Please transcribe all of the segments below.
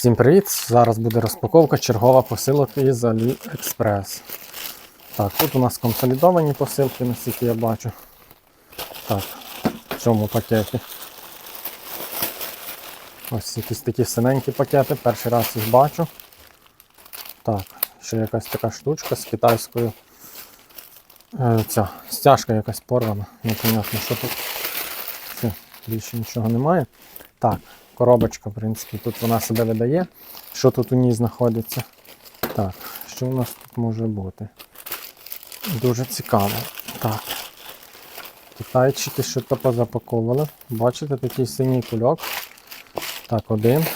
Всім привіт! Зараз буде розпаковка чергова посилок із AliExpress. Так, тут у нас консолідовані посилки, наскільки я бачу. Так, в цьому пакеті. Ось якісь такі синенькі пакети, перший раз їх бачу. Так, ще якась така штучка з китайською. Е, ця стяжка якась порвана, непонятно, що тут. Все, більше нічого немає. Так, коробочка, в принципі, тут вона себе видає. Що тут у ній знаходиться? Так, що у нас тут може бути? Дуже цікаво. Так. Китайчики що то позапаковували. Бачите, такий синій кульок. Так, один.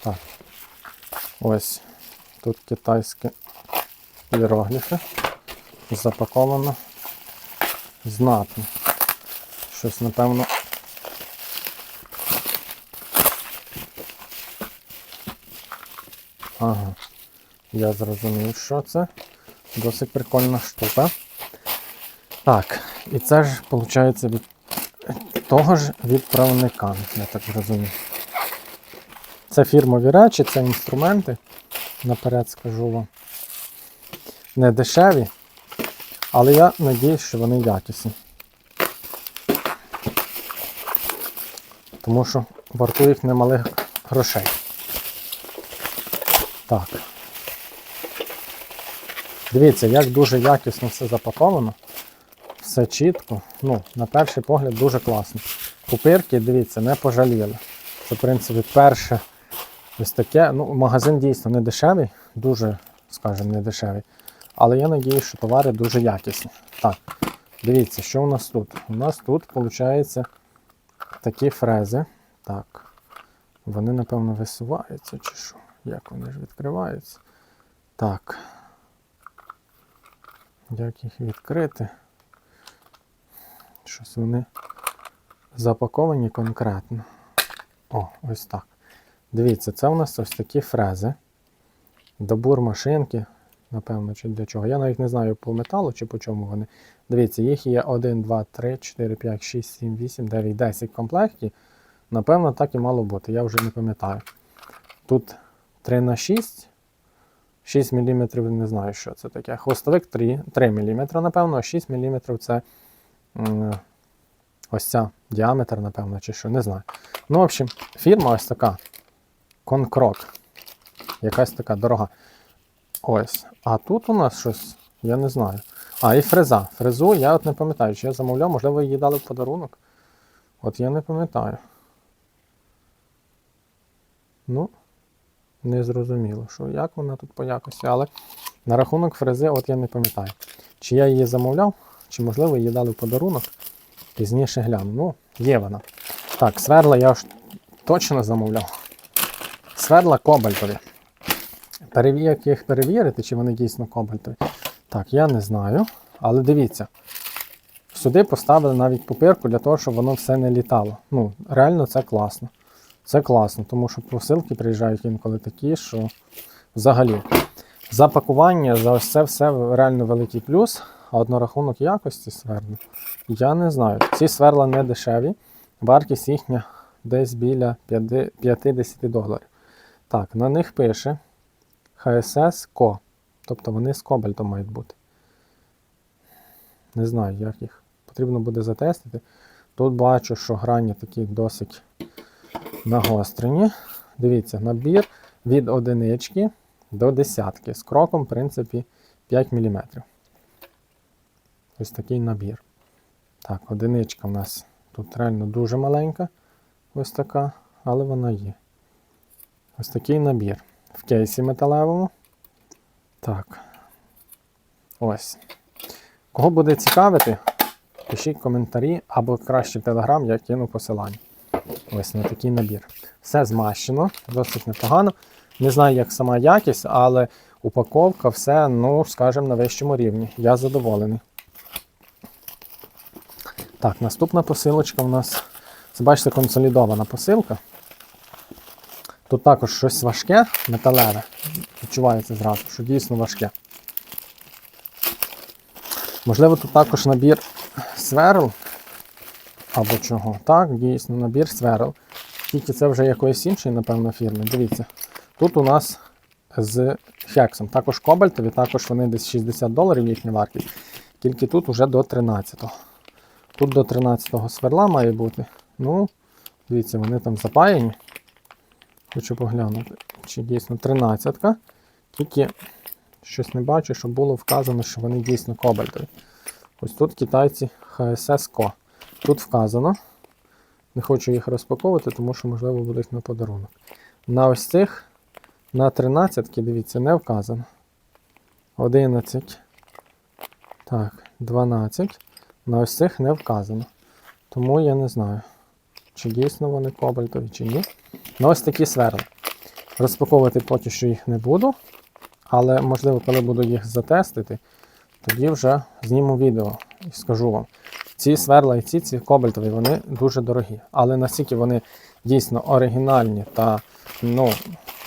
Так. Ось. Тут китайські іерогліфи. Запаковано знатно. Щось, напевно, Ага. Я зрозумів, що це. Досить прикольна штука. Так, і це ж, виходить, від того ж відправника, я так розумію. Це фірмові речі, це інструменти. Наперед скажу вам. Не дешеві, але я надіюсь, що вони якісні. Тому що вартують немалих грошей. Так. Дивіться, як дуже якісно все запаковано. Все чітко. Ну, на перший погляд дуже класно. Пупирки, дивіться, не пожаліли. Це, в принципі, перше ось таке. Ну, магазин дійсно не дешевий, дуже, скажімо, не дешевий. Але я надію, що товари дуже якісні. Так, дивіться, що у нас тут? У нас тут, виходить, такі фрези. Так. Вони, напевно, висуваються чи що. Як вони ж відкриваються? Так. Як їх відкрити? Щось вони запаковані конкретно. О, ось так. Дивіться, це у нас ось такі фрези. Добур машинки. Напевно, чи для чого. Я навіть не знаю по металу чи по чому вони. Дивіться, їх є 1, 2, 3, 4, 5, 6, 7, 8, 9, 10 комплектів. Напевно, так і мало бути. Я вже не пам'ятаю. Тут 3 на 6. 6 мм не знаю, що це таке. Хвостовик 3 3 мм, напевно, а 6 мм це ось ця діаметр, напевно, чи що, не знаю. Ну, в общем, фірма ось така. Конкрок. Якась така дорога. Ось. А тут у нас щось, я не знаю. А, і фреза. Фрезу я от не пам'ятаю, чи я замовляв, можливо, її дали в подарунок. От я не пам'ятаю. Ну, не зрозуміло, що як вона тут по якості, але на рахунок фрези, от я не пам'ятаю. Чи я її замовляв, чи можливо її дали в подарунок. Пізніше гляну. Ну, є вона. Так, сверла я ж точно замовляв. Сверла кобальтові. Переві... Як їх перевірити, чи вони дійсно кобальтові. Так, я не знаю. Але дивіться. Сюди поставили навіть пупирку для того, щоб воно все не літало. Ну, реально це класно. Це класно, тому що посилки приїжджають інколи такі, що взагалі запакування за ось це все реально великий плюс. А от на рахунок якості сверл, я не знаю. Ці сверла не дешеві, вартість їхня десь біля 50 доларів. Так, на них пише HSS Co. Тобто вони з кобальтом мають бути. Не знаю, як їх. Потрібно буде затестити. Тут бачу, що грані такі досить нагострені. Дивіться, набір від одинички до десятки. З кроком, в принципі, 5 мм. Ось такий набір. Так, одиничка в нас тут реально дуже маленька. Ось така, але вона є. Ось такий набір. В кейсі металевому. Так. Ось. Кого буде цікавити, пишіть коментарі або краще Телеграм, я кину посилання. Ось на такий набір. Все змащено, досить непогано. Не знаю, як сама якість, але упаковка, все, ну, скажімо, на вищому рівні. Я задоволений. Так, наступна посилочка у нас. Це бачите, консолідована посилка. Тут також щось важке, металеве. Відчувається зразу, що дійсно важке. Можливо, тут також набір сверл. Або чого. Так, дійсно, набір сверл. Тільки це вже якоїсь іншої, напевно, фірми. Дивіться. Тут у нас з хексом. Також кобальтові, також вони десь 60 доларів їхня вартість. Тільки тут уже до 13-го. Тут до 13-го сверла має бути. Ну, дивіться, вони там запаяні. Хочу поглянути, чи дійсно 13-ка. Тільки щось не бачу, щоб було вказано, що вони дійсно кобальтові. Ось тут китайці HSS Co. Тут вказано. Не хочу їх розпаковувати, тому що, можливо, будуть на подарунок. На ось цих, на 13 дивіться, не вказано. 11. Так, 12. На ось цих не вказано. Тому я не знаю, чи дійсно вони кобальтові, чи ні. Ну, ось такі сверла. Розпаковувати поки що їх не буду. Але, можливо, коли буду їх затестити, тоді вже зніму відео і скажу вам. Ці сверла і ці, ці кобальтові, вони дуже дорогі. Але наскільки вони дійсно оригінальні та ну,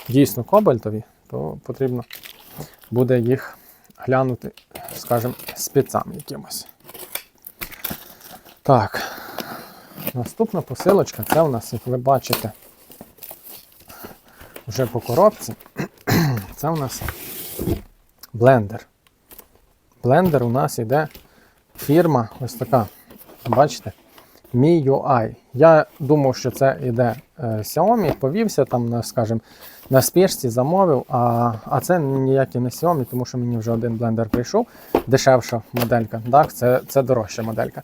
дійсно кобальтові, то потрібно буде їх глянути, скажімо, спецам якимось. Так. Наступна посилочка це у нас, як ви бачите, вже по коробці. Це у нас блендер. Блендер у нас йде фірма ось така. Бачите? MIUI. Я думав, що це йде е, Xiaomi, повівся там, скажімо, на спішці замовив, а, а це ніякий не Xiaomi, тому що мені вже один блендер прийшов. Дешевша моделька. Так, це, це дорожча моделька.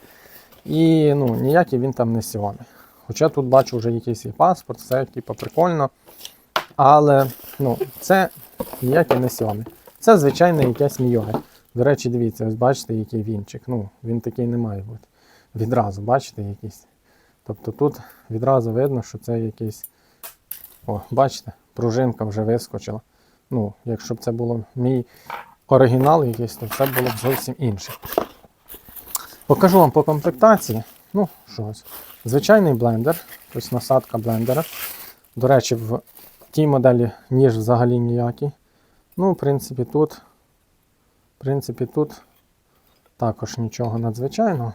І ну, ніякий він там не Xiaomi. Хоча тут бачу вже якийсь паспорт, все типу, прикольно. Але ну, це ніякий не Xiaomi. Це звичайний якийсь MIUI. До речі, дивіться, ось бачите, який вінчик. Ну, він такий не має бути. Відразу, бачите, якийсь. Тобто тут відразу видно, що це якийсь. О, бачите, пружинка вже вискочила. Ну, якщо б це було мій оригінал якийсь, то це було б зовсім інше. Покажу вам по комплектації. Ну, що ось. Звичайний блендер, ось насадка блендера. До речі, в тій моделі ніж взагалі ніякий. Ну, в принципі, тут, в принципі, тут також нічого надзвичайного.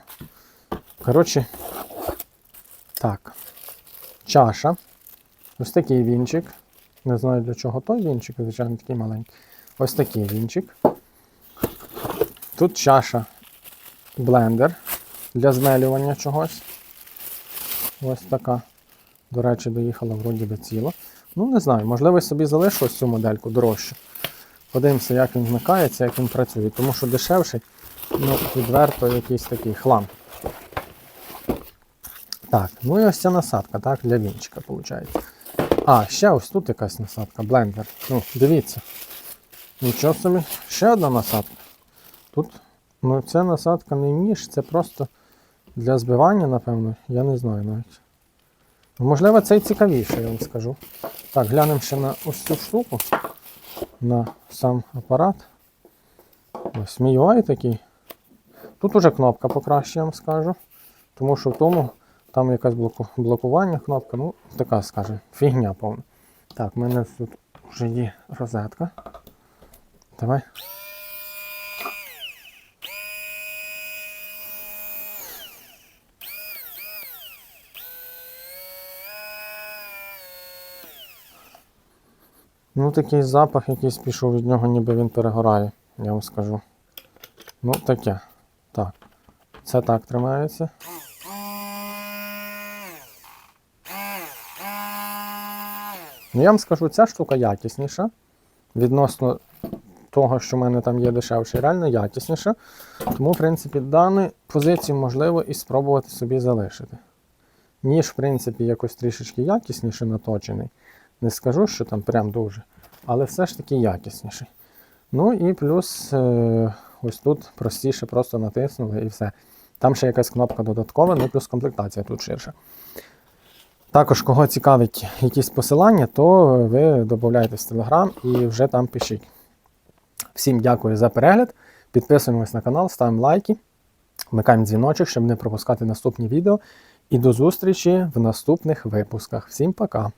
Коротше, так. Чаша. Ось такий вінчик. Не знаю для чого той вінчик, звичайно, такий маленький. Ось такий вінчик. Тут чаша блендер для змелювання чогось. Ось така. До речі, доїхала вроді би ціла. Ну, не знаю, можливо, собі залишу ось цю модельку дорожчу. Подивимося, як він вмикається, як він працює. Тому що дешевший, ну, відверто якийсь такий хлам. Так, ну і ось ця насадка, так, для вінчика, виходить. А, ще ось тут якась насадка, блендер. Ну, дивіться. Нічого собі, ще одна насадка. Тут, ну ця насадка не ніж, це просто для збивання, напевно, я не знаю навіть. Ну, Можливо, це і цікавіше, я вам скажу. Так, глянемо ще на ось цю штуку, на сам апарат. Ось MIUI такий. Тут уже кнопка покраще, я вам скажу. Тому що в тому там якась блоку, блокування кнопка, ну, така, скажімо, фігня повна. Так, в мене тут вже є розетка. Давай. Ну, такий запах якийсь пішов від нього, ніби він перегорає, я вам скажу. Ну, таке. Так. Це так тримається. Ну, я вам скажу, ця штука якісніша. Відносно того, що в мене там є дешевше, реально якісніша. Тому, в принципі, дану позицію можливо і спробувати собі залишити. Ніж, в принципі, якось трішечки якісніше наточений. Не скажу, що там прям дуже, але все ж таки якісніший. Ну і плюс е, ось тут простіше просто натиснули і все. Там ще якась кнопка додаткова, ну плюс комплектація тут ширша. Також, кого цікавить якісь посилання, то ви додайтесь в Telegram і вже там пишіть. Всім дякую за перегляд. Підписуємось на канал, ставимо лайки, вмикаємо дзвіночок, щоб не пропускати наступні відео. І до зустрічі в наступних випусках. Всім пока!